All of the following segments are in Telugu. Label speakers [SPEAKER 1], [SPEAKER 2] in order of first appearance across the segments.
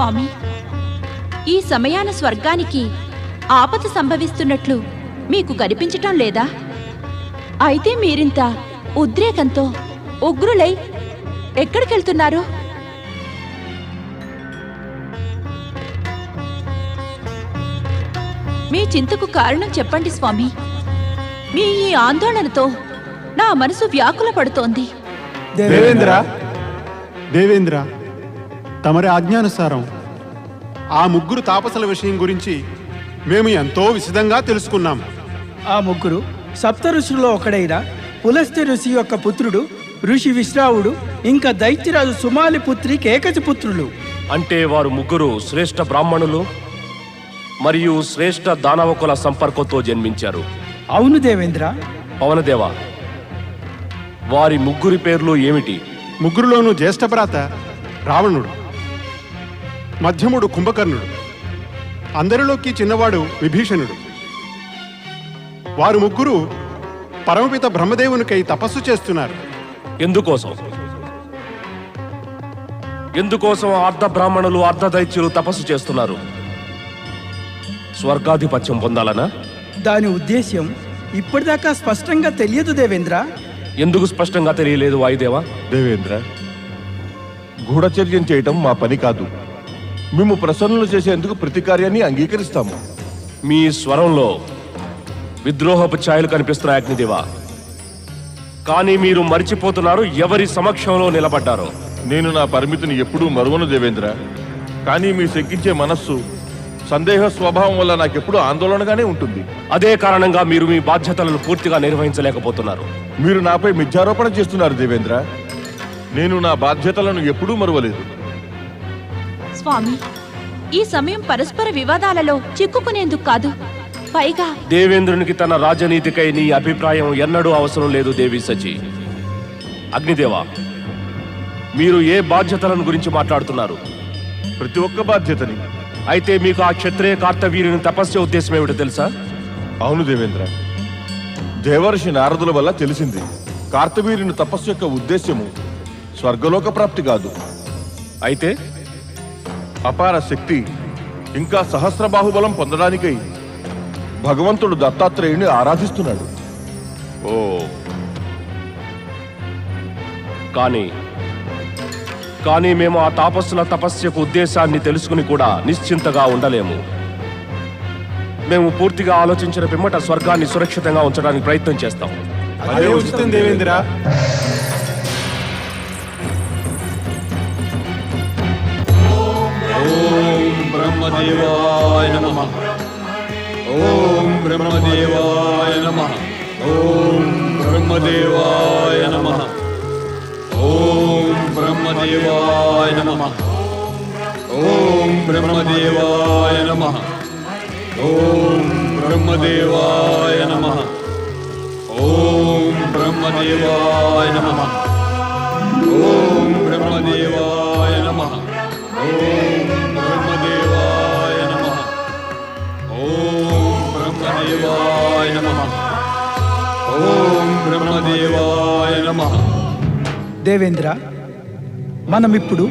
[SPEAKER 1] స్వామి. ఈ సమయాన స్వర్గానికి ఆపద సంభవిస్తున్నట్లు మీకు కనిపించటం లేదా? అయితే మీరింత ఉద్రేకంతో ఉగ్రులై ఎక్కడికెళ్తున్నారు? మీ చింతకు కారణం చెప్పండి స్వామి. మీ ఈ ఆందోళనతో నా మనసు వ్యాకుల పడుతోంది
[SPEAKER 2] దేవేంద్ర దేవేంద్ర తమరి ఆజ్ఞానుసారం ఆ ముగ్గురు తాపసల విషయం గురించి మేము ఎంతో విశదంగా తెలుసుకున్నాం.
[SPEAKER 3] ఆ ముగ్గురు సప్త ఋషుల్లో ఒకడైన పులస్త్య ఋషి యొక్క పుత్రుడు ఋషి విశ్రావుడు ఇంకా దైత్యరాజు సుమాలి పుత్రి కేకచి పుత్రులు.
[SPEAKER 4] అంటే వారు ముగ్గురు శ్రేష్ఠ బ్రాహ్మణులు మరియు శ్రేష్ఠ దానవకుల సంపర్కంతో జన్మించారు.
[SPEAKER 3] అవును దేవేంద్ర.
[SPEAKER 4] పవనదేవ వారి ముగ్గురి పేర్లు ఏమిటి?
[SPEAKER 2] ముగ్గురులోనూ జ్యేష్ఠభ్రాత రావణుడు. మధ్యముడు కుంభకర్ణుడు. అందరిలోకి చిన్నవాడు విభీషణుడు. వారు ముగ్గురు పరమపిత బ్రహ్మదేవునికై తపస్సు చేస్తున్నారు.
[SPEAKER 4] ఎందుకోసం? ఎందుకోసం అర్ధ బ్రాహ్మణులు అర్ధ దైత్యులు తపస్సు చేస్తున్నారు? స్వర్గాధిపత్యం పొందాలనా?
[SPEAKER 3] దాని ఉద్దేశ్యం ఇప్పటిదాకా స్పష్టంగా తెలియదు దేవేంద్ర.
[SPEAKER 4] ఎందుకు స్పష్టంగా తెలియలేదు వాయుదేవా?
[SPEAKER 5] దేవేంద్ర గూఢచర్యం చేయటం మా పని కాదు. మేము ప్రసన్నులు చేసేందుకు ప్రతి కార్యాన్ని అంగీకరిస్తాము.
[SPEAKER 4] మీ స్వరంలో విద్రోహపు ఛాయలు కనిపిస్తున్నాయి అగ్నిదేవా. కానీ మీరు మర్చిపోతున్నారు ఎవరి సమక్షంలో నిలబడ్డారో.
[SPEAKER 5] నేను నా పరిమితిని ఎప్పుడూ మరువను దేవేంద్ర. కానీ మీ శంకించే మనస్సు సందేహ స్వభావం వల్ల నాకెప్పుడు ఆందోళనగానే ఉంటుంది.
[SPEAKER 4] అదే కారణంగా మీరు మీ బాధ్యతలను పూర్తిగా నిర్వహించలేకపోతున్నారు.
[SPEAKER 5] మీరు నాపై మిథ్యారోపణ చేస్తున్నారు దేవేంద్ర. నేను నా బాధ్యతలను ఎప్పుడూ మరువలేదు.
[SPEAKER 1] స్వామి. ఈ సమయం పరస్పర వివాదాలలో చిక్కుకునేందుకు కాదు. పైగా
[SPEAKER 4] దేవేంద్రునికి తన రాజనీతికై నీ అభిప్రాయం ఎన్నడూ అవసరం లేదు దేవి సచి. అగ్నిదేవా మీరు ఏ బాధ్యతలను గురించి మాట్లాడుతున్నారు?
[SPEAKER 5] ప్రతి ఒక్క బాధ్యతని.
[SPEAKER 4] అయితే మీకు ఆ క్షత్రియ కార్తవీరుని తపస్య ఉద్దేశం ఏమిటో తెలుసా?
[SPEAKER 5] అవును దేవేంద్ర. దేవర్షి నారదుల వల్ల తెలిసింది. కార్తవీరుని తపస్సు యొక్క ఉద్దేశ్యము స్వర్గలోక ప్రాప్తి కాదు.
[SPEAKER 4] అయితే
[SPEAKER 5] అపార శక్తి ఇంకా సహస్ర బాహుబలం పొందడానికై భగవంతుడు దత్తాత్రేయుని ఆరాధిస్తున్నాడు.
[SPEAKER 4] ఓ. కానీ కానీ మేము ఆ తాపస్సుల తపస్యకు ఉద్దేశాన్ని తెలుసుకుని కూడా నిశ్చింతగా ఉండలేము. మేము పూర్తిగా ఆలోచించిన పిమ్మట స్వర్గాన్ని సురక్షితంగా ఉంచడానికి ప్రయత్నం చేస్తాం.
[SPEAKER 2] అదే ఉచితం దేవేంద్ర.
[SPEAKER 6] ब्रह्मदेवाय नमः ॐ ब्रह्मदेवाय नमः ॐ ब्रह्मदेवाय नमः ॐ ब्रह्मदेवाय नमः ॐ ब्रह्मदेवाय नमः ॐ ब्रह्मदेवाय नमः ॐ ब्रह्मदेवाय नमः బ్రహ్మదేవాయ నమ.
[SPEAKER 3] దేవేంద్ర మనం ఇప్పుడు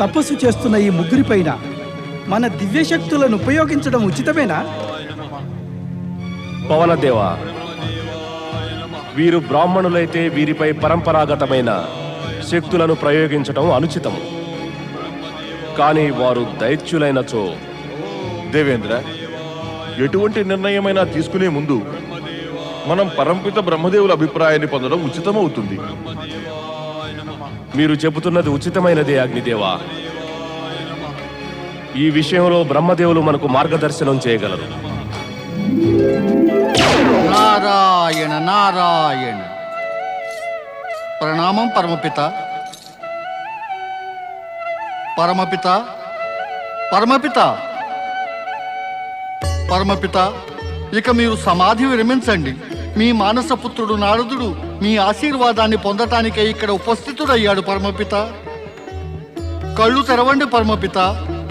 [SPEAKER 3] తపస్సు చేస్తున్న ఈ ముగ్గురిపైన మన దివ్యశక్తులను ఉపయోగించడం ఉచితమేనా?
[SPEAKER 4] పవనదేవ వీరు బ్రాహ్మణులైతే వీరిపై పరంపరాగతమైన శక్తులను ప్రయోగించటం అనుచితము. కానీ వారు దైత్యులైనచో
[SPEAKER 5] దేవేంద్ర ఎటువంటి నిర్ణయమైనా తీసుకునే ముందు మనం పరంపిత బ్రహ్మదేవుల అభిప్రాయాన్ని పొందడం ఉచితమవుతుంది.
[SPEAKER 4] మీరు చెబుతున్నది ఉచితమైనదే అగ్నిదేవా. ఈ విషయంలో బ్రహ్మదేవులు మనకు మార్గదర్శనం చేయగలరు.
[SPEAKER 7] నారాయణ నారాయణ. ప్రణామం పరమపిత. పరమపిత పరమపిత. పరమపిత ఇక మీరు సమాధి విరమించండి. మీ మానసపుత్రుడు నారదుడు మీ ఆశీర్వాదాన్ని పొందటానికే ఇక్కడ ఉపస్థితుడయ్యాడు పరమపిత. కళ్ళు తెరవండి పరమపిత.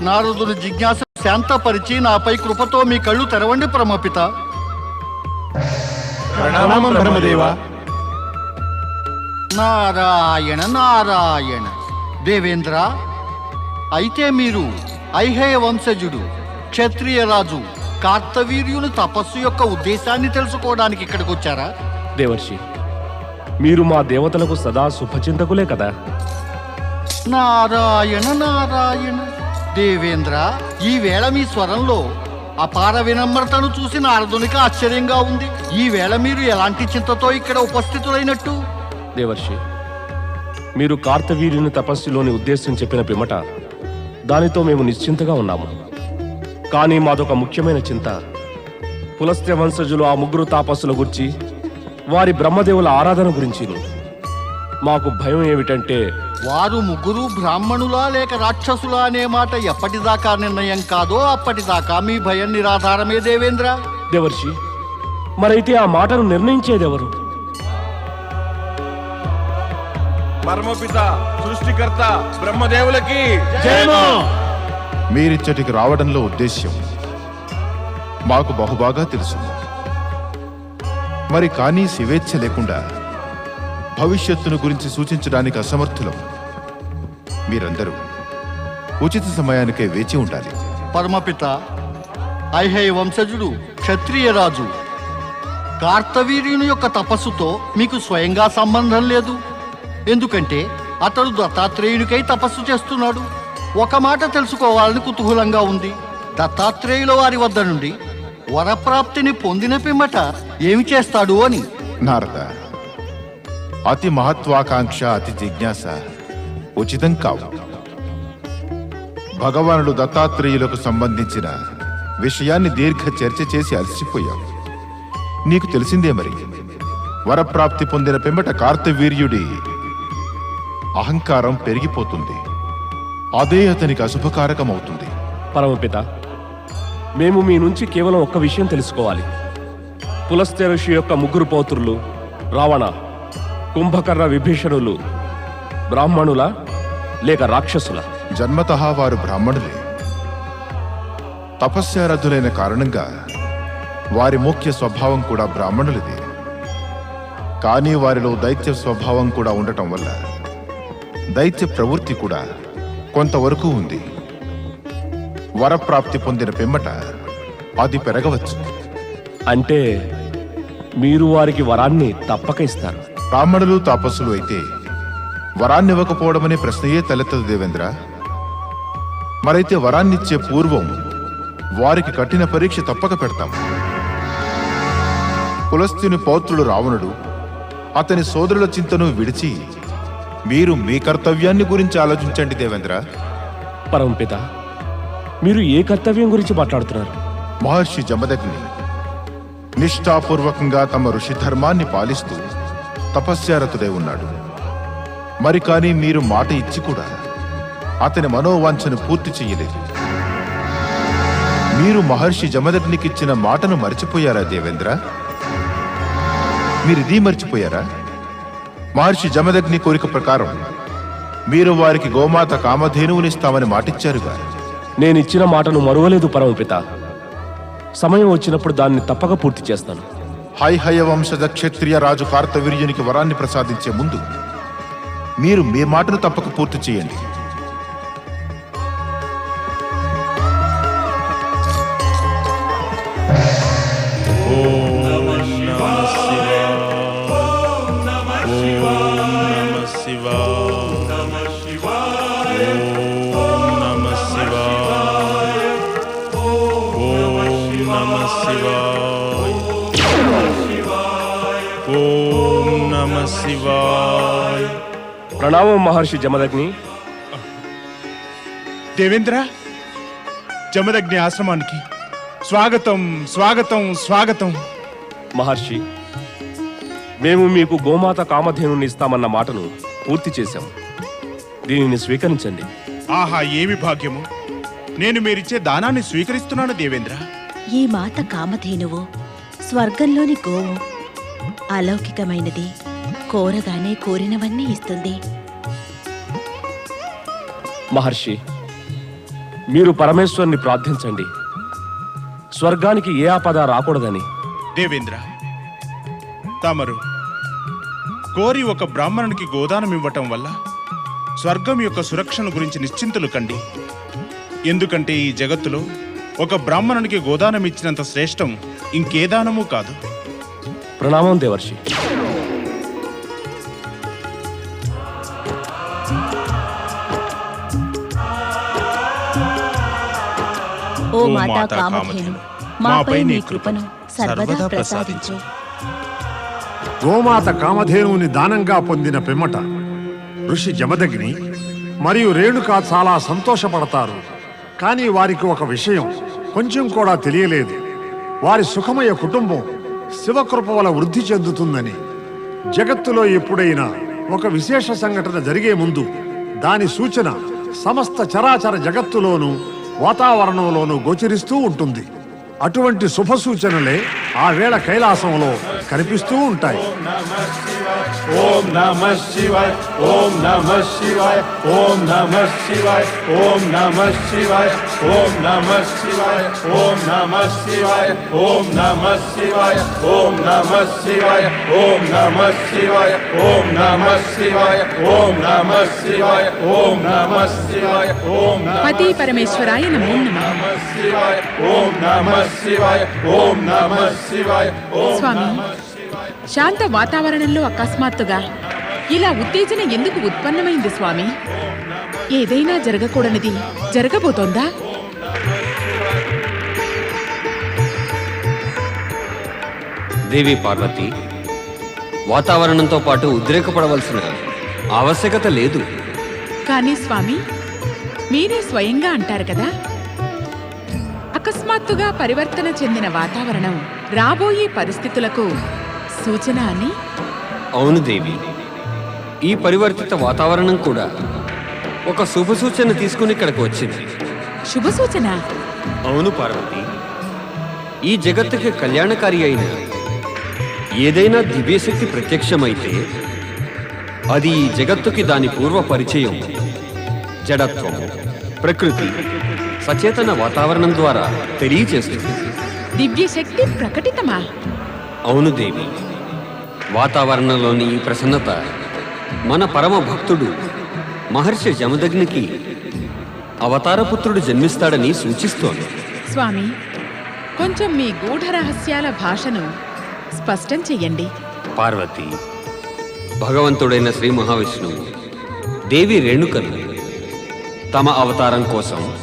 [SPEAKER 7] నారదుని జిజ్ఞాస శాంతపరిచి నాపై కృపతో మీ కళ్ళు తెరవండి పరమపిత. నారాయణ నారాయణ. దేవేంద్ర అయితే మీరు ఐహేయ వంశజుడు క్షత్రియ రాజు కార్తవీర్యుని తపస్సు యొక్క ఉద్దేశాన్ని తెలుసుకోవడానికి ఇక్కడికి వచ్చారా?
[SPEAKER 4] దేవర్షి మీరు మా దేవతలకు సదా శుభచింతకులే కదా?
[SPEAKER 7] నారాయణ నారాయణ. దేవేంద్ర ఈ వేళ మీ స్వరంలో అపార వినమ్రతను చూసి నారదునికి ఆశ్చర్యంగా ఉంది. ఈ వేళ మీరు ఎలాంటి చింతతో ఇక్కడ ఉపస్థితులైనట్టు?
[SPEAKER 4] దేవర్షి మీరు కార్తవీర్యుని తపస్సులోని ఉద్దేశం చెప్పిన పిమ్మట దానితో మేము నిశ్చింతగా ఉన్నాము. కానీ మాదొక ముఖ్యమైన చింత. పులస్త్య వంశజులు ఆ ముగ్గురు తాపస్సుల గురించి వారి బ్రహ్మదేవుల ఆరాధన గురించి మాకు భయం ఏమిటంటే
[SPEAKER 7] వారు ముగ్గురు బ్రాహ్మణులా లేక రాక్షసులా అనే మాట ఎప్పటిదాకా నిర్ణయం కాదో అప్పటిదాకా మీ భయం నిరాధారమే దేవేంద్ర.
[SPEAKER 4] దేవర్షి మరైతే ఆ మాటను నిర్ణయించేదెవరు?
[SPEAKER 5] పరమపిత సృష్టికర్త బ్రహ్మదేవులకి
[SPEAKER 8] మీరిచ్చటికి రావడంలో ఉద్దేశ్యం. మాకు బహుబాగా తెలుసు. మరి కానీ స్వేచ్ఛ లేకుండా భవిష్యత్తును గురించి సూచించడానికి అసమర్థులం మీరందరూ. ఉచిత సమయానికే వేచి ఉండాలి.
[SPEAKER 7] పరమపిత ఐహేయ వంశజుడు క్షత్రియ రాజు కార్తవీర్యుని యొక్క తపస్సుతో మీకు స్వయంగా సంబంధం లేదు. ఎందుకంటే అతడు దత్తాత్రేయునికై తపస్సు చేస్తున్నాడు. ఒక మాట తెలుసుకోవాలని కుతూహలంగా ఉంది. దత్తాత్రేయుల వారి వద్ద నుండి వరప్రాప్తిని పొందిన పిమ్మట ఏమి చేస్తాడు అని?
[SPEAKER 8] నారద అతి మహత్వాకాంక్ష అతి జిజ్ఞాస ఉచితం కావు. భగవానుడు దత్తాత్రేయులకు సంబంధించిన విషయాన్ని దీర్ఘ చర్చ చేసి అలసిపోయావు. నీకు తెలిసిందే మరి వరప్రాప్తి పొందిన పిమ్మట కార్తవీర్యుడి అహంకారం పెరిగిపోతుంది. అదే అతనికి అశుభకారకమవుతుంది.
[SPEAKER 4] పరమపిత మేము మీ నుంచి కేవలం ఒక్క విషయం తెలుసుకోవాలి. పులస్త్య ఋషి యొక్క ముగ్గురు పౌత్రులు రావణ కుంభకర్ణ విభీషణులు బ్రాహ్మణుల లేక రాక్షసుల.
[SPEAKER 8] జన్మతః వారు బ్రాహ్మణులే. తపస్యారథులైన కారణంగా వారి ముఖ్య స్వభావం కూడా బ్రాహ్మణులదే. కానీ వారిలో దైత్య స్వభావం కూడా ఉండటం వల్ల దైత్య ప్రవృత్తి కూడా కొంతవరకు ఉంది. వరప్రాప్తి పొందిన పిమ్మట అది పెరగవచ్చు.
[SPEAKER 4] అంటే మీరు వారికి వరాన్ని తప్పక ఇస్తారు.
[SPEAKER 8] బ్రాహ్మణులు తాపస్సులు అయితే వరాన్ని ఇవ్వకపోవడమనే ప్రశ్నయే తలెత్తదు దేవేంద్ర. మరైతే వరాన్నిచ్చే పూర్వం వారికి కఠిన పరీక్ష తప్పక పెడతాం. పులస్త్యుని పౌత్రుడు రావణుడు అతని సోదరుల చింతను విడిచి మీరు మీ కర్తవ్యాన్ని గురించి ఆలోచించండి దేవేంద్ర.
[SPEAKER 4] పరమపిత మీరు ఏ కర్తవ్యం గురించి మాట్లాడుతున్నారు?
[SPEAKER 8] మహర్షి జమదగ్ని నిష్ఠాపూర్వకంగా తమ ఋషి ధర్మాన్ని పాలిస్తూ తపస్యారతుడై ఉన్నాడు. మరి కానీ మీరు మాట ఇచ్చి కూడా అతని మనోవాంఛను పూర్తి చెయ్యలేదు. మీరు మహర్షి జమదగ్నికిచ్చిన మాటను మర్చిపోయారా దేవేంద్ర? మీరిది మర్చిపోయారా? మహర్షి జమదగ్ని కోరిక ప్రకారం మీరు వారికి గోమాత కామధేనువునిస్తామని మాటిచ్చారుగా
[SPEAKER 4] నేనిచ్చిన మాటను మరువలేదు పరమపిత. సమయం వచ్చినప్పుడు దాన్ని తప్పక పూర్తి చేస్తాను.
[SPEAKER 8] హైహయ వంశజ క్షత్రియ రాజు కార్తవీర్యునికి వరాన్ని ప్రసాదించే ముందు మీరు మీ మాటను తప్పక పూర్తి చేయండి.
[SPEAKER 4] ప్రణామం మహర్షి జమదగ్ని.
[SPEAKER 2] దేవేంద్ర జమదగ్ని ఆశ్రమానికి స్వాగతం స్వాగతం స్వాగతం.
[SPEAKER 4] మహర్షి మేము మీకు గోమాత కామధేనుని ఇస్తామన్న మాటను పూర్తి చేశాం. దీనిని స్వీకరించండి.
[SPEAKER 2] ఆహా ఏమి భాగ్యము? నేను మీరిచ్చే దానాన్ని స్వీకరిస్తున్నాను దేవేంద్ర.
[SPEAKER 9] ఈ మాత కామధేనువు స్వర్గంలోని గోవు. అలౌకికమైనది కోరగానే కోరినవన్నీ ఇస్తుంది.
[SPEAKER 4] మహర్షి మీరు పరమేశ్వరుని ప్రార్థించండి. స్వర్గానికి ఏ ఆపద రాకూడదని.
[SPEAKER 10] దేవేంద్ర తమరు కోరి ఒక బ్రాహ్మణునికి గోదానం ఇవ్వటం వల్ల స్వర్గం యొక్క సురక్షను గురించి నిశ్చింతులు కండి. ఎందుకంటే ఈ జగత్తులో ఒక బ్రాహ్మణునికి గోదానం ఇచ్చినంత శ్రేష్టం ఇంకే దానము కాదు.
[SPEAKER 4] ప్రణామం దేవర్షి.
[SPEAKER 9] ఓ మాతా కామధేను. మాపై నీ కృపను సర్వదా
[SPEAKER 10] సర్వదా
[SPEAKER 9] ప్రసాదించు.
[SPEAKER 11] గోమాత కామధేనువుని దానంగా పొందిన పిమ్మట ఋషి జమదగ్ని మరియు రేణుక చాలా సంతోషపడతారు. కానీ వారికి ఒక విషయం కొంచెం కూడా తెలియలేదు. వారి సుఖమయ కుటుంబం శివకృప వల వృద్ధి చెందుతుందని. జగత్తులో ఎప్పుడైనా ఒక విశేష సంఘటన జరిగే ముందు దాని సూచన సమస్త చరాచర జగత్తులోనూ వాతావరణంలోనూ గోచరిస్తూ ఉంటుంది. అటువంటి శుభ సూచనలే ఆ వేళ కైలాసంలో కనిపిస్తూ ఉంటాయి.
[SPEAKER 6] ఓం నమ శివాయ ఓం నమ శివాయ ఓం నమ శివాయ ఓం నమ శివాయ ఓం నమ శివాయ ఓం నమ శివాయ ఓం నమ శివాయ ఓం నమ శివాయ ఓం నమ శివాయ ఓం నమ శివాయ ఓం నమ శివాయ ఓం నమ శివాయ ఓం
[SPEAKER 1] పతి పరమేశ్వరాయ నమో నమః
[SPEAKER 6] శివాయ ఓం నమ శివాయ ఓం నమ శివాయ ఓం
[SPEAKER 1] స్వామి శాంత వాతావరణంలో అకస్మాత్తుగా ఇలా ఉత్తేజన ఎందుకు ఉత్పన్నమైంది స్వామి? ఏదైనా జరగకూడనిది జరగబోతోందా?
[SPEAKER 12] దేవి పార్వతి వాతావరణంతో పాటు ఉద్రేకపడవలసిన ఆవశ్యకత లేదు.
[SPEAKER 1] కానీ స్వామి మీరే స్వయంగా అంటారు కదా? అకస్మాత్తుగా పరివర్తన చెందిన వాతావరణం రాబోయే పరిస్థితులకు సూచన అని?
[SPEAKER 12] అవును దేవి. ఈ పరివర్తిత వాతావరణం కూడా ఒక శుభ సూచన తీసుకుని ఇక్కడికి వచ్చింది.
[SPEAKER 1] శుభ సూచన?
[SPEAKER 12] అవును పార్వతి. ఈ జగత్తుకి కళ్యాణకారి అయిన ఏదైనా దివ్యశక్తి ప్రత్యక్షమైతే అది ఈ జగత్తుకి దాని పూర్వ పరిచయం జడత్వం ప్రకృతి సచేతన వాతావరణం ద్వారా తెలియచేస్తుంది.
[SPEAKER 1] దివ్యశక్తి ప్రకటితమా?
[SPEAKER 12] అవును దేవి. వాతావరణంలోని ఈ ప్రసన్నత మన పరమ భక్తుడు మహర్షి జమదగ్నికి అవతారపుత్రుడు జన్మిస్తాడని సూచిస్తోంది.
[SPEAKER 1] స్వామి కొంచెం మీ గూఢ రహస్యాల భాషను స్పష్టం చెయ్యండి.
[SPEAKER 12] పార్వతి భగవంతుడైన శ్రీ మహావిష్ణువు దేవి రేణుకను తమ అవతారం కోసం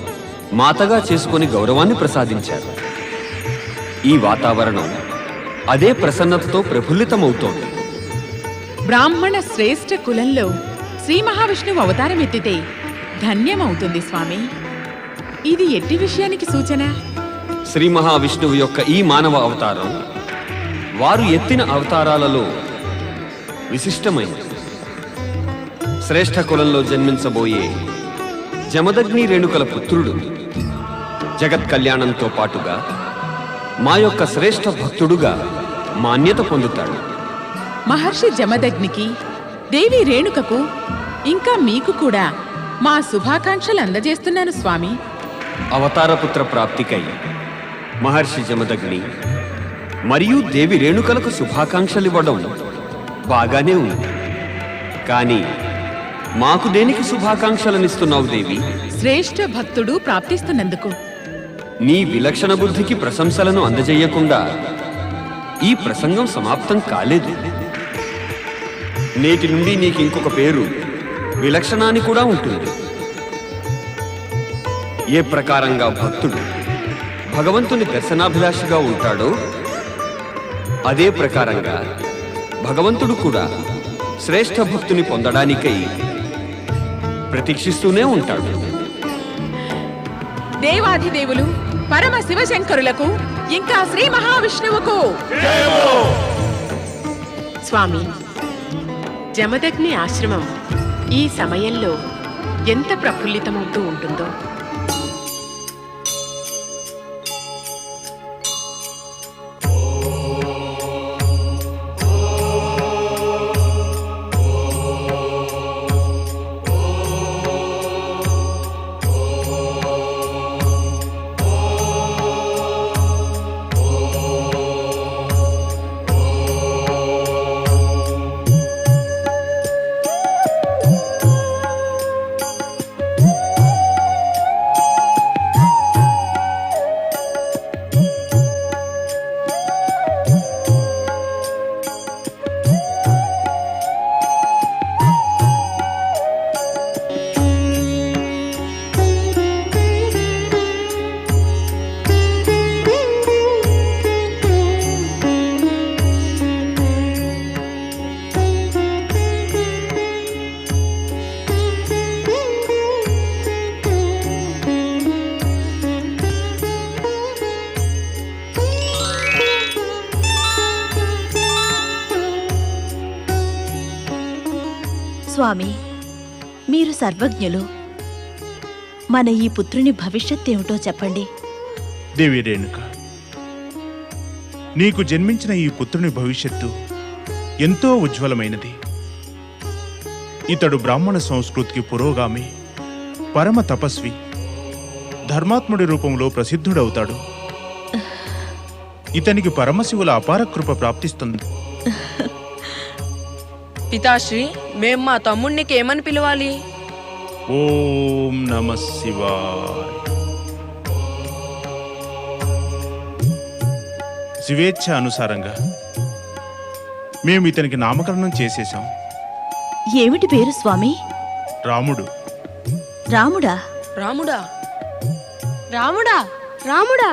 [SPEAKER 12] మాతగా చేసుకొని గౌరవాన్ని ప్రసాదించారు. ఈ వాతావరణం అదే ప్రసన్నతతో ప్రఫుల్లితమవుతోంది.
[SPEAKER 1] బ్రాహ్మణ శ్రేష్ఠ కులంలో శ్రీ మహావిష్ణువు అవతారం ఎత్తితే ధన్యమవుతుంది స్వామి. ఇది ఎట్టి విషయానికి సూచన?
[SPEAKER 12] శ్రీ మహావిష్ణువు యొక్క ఈ మానవ అవతారం వారు ఎత్తిన అవతారాలలో విశిష్టమైనది. శ్రేష్ఠ కులంలో జన్మించబోయే జమదగ్ని రేణుకల పుత్రుడు జగత్ కళ్యాణంతో పాటుగా మా యొక్క శ్రేష్ఠ భక్తుడుగా మాన్యత పొందుతాడు.
[SPEAKER 1] మహర్షి జమదగ్నికి దేవి రేణుకకు ఇంకా మీకు కూడా మా శుభాకాంక్షలు అందజేస్తున్నాను స్వామి.
[SPEAKER 12] అవతారపుత్ర ప్రాప్తికై మహర్షి జమదగ్ని మరియు దేవి రేణుకలకు శుభాకాంక్షలివ్వడం బాగానే ఉంది. కానీ మాకు దేనికి శుభాకాంక్షలనిస్తున్నావు దేవి?
[SPEAKER 1] శ్రేష్ఠ భక్తుడు ప్రాప్తిస్తున్నందుకు.
[SPEAKER 12] నీ విలక్షణ బుద్ధికి ప్రశంసలను అందజేయకుండా ఈ ప్రసంగం సమాప్తం కాలేదు. నేటి నుండి నీకు ఇంకొక పేరు. విలక్షణాన్ని కూడా ఉంటుంది. ఏ ప్రకారంగా భక్తుడు భగవంతుని దర్శనాభిలాషిగా ఉంటాడో అదే ప్రకారంగా భగవంతుడు కూడా శ్రేష్ఠ భక్తుని పొందడానికై ప్రతీక్షిస్తూనే ఉంటాడు.
[SPEAKER 1] దేవాధిదేవులు పరమ శివశంకరులకు ఇంకా శ్రీ మహావిష్ణువుకు.
[SPEAKER 13] స్వామి జమదగ్ని ఆశ్రమం ఈ సమయంలో ఎంత ప్రఫుల్లితమవుతూ ఉంటుందో.
[SPEAKER 9] స్వామి మీరు సర్వజ్ఞులు. మన ఈ పుత్రుని భవిష్యత్ ఏమిటో చెప్పండి.
[SPEAKER 10] దేవి రేణుక నీకు జన్మించిన ఈ పుత్రుని భవిష్యత్తు ఎంతో ఉజ్వలమైనది. ఇతడు బ్రాహ్మణ సంస్కృతికి పురోగామి పరమ తపస్వి ధర్మాత్ముడి రూపంలో ప్రసిద్ధుడవుతాడు. ఇతనికి పరమశివుల అపార కృప ప్రాప్తిస్తుంది.
[SPEAKER 14] పితాశ్రీ మేం మా తమ్ముడికి ఏమని పిలవాలి?
[SPEAKER 10] ఓం నమ శివాయ. శివేచ్ఛ అనుసారంగా మేము ఇతనికి నామకరణం చేసేశాం.
[SPEAKER 9] ఏమిటి పేరు స్వామి?
[SPEAKER 10] రాముడు.
[SPEAKER 9] రాముడా?
[SPEAKER 14] రాముడా?
[SPEAKER 15] రాముడా? రాముడా?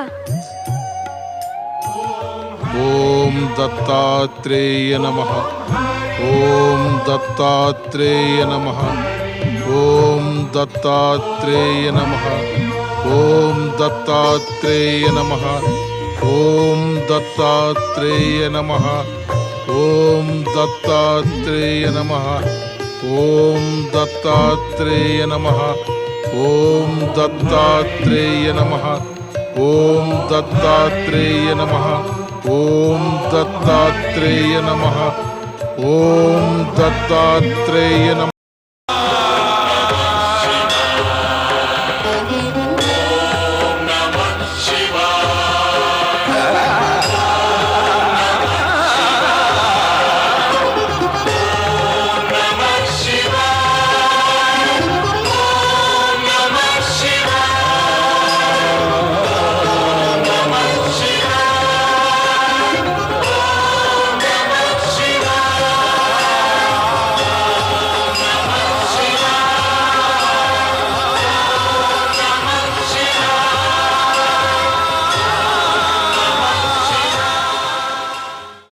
[SPEAKER 16] ఓం దత్తాత్రేయ నమ. ॐ दत्तात्रेय नमः। ॐ दत्तात्रेय नमः। ॐ दत्तात्रेय नमः। ॐ दत्तात्रेय नमः। ॐ दत्तात्रेय नमः। ॐ दत्तात्रेय नमः। ॐ दत्तात्रेय नमः। ॐ दत्तात्रेय नमः। ॐ दत्तात्रेय नमः। ॐ दत्तात्रेय नमः।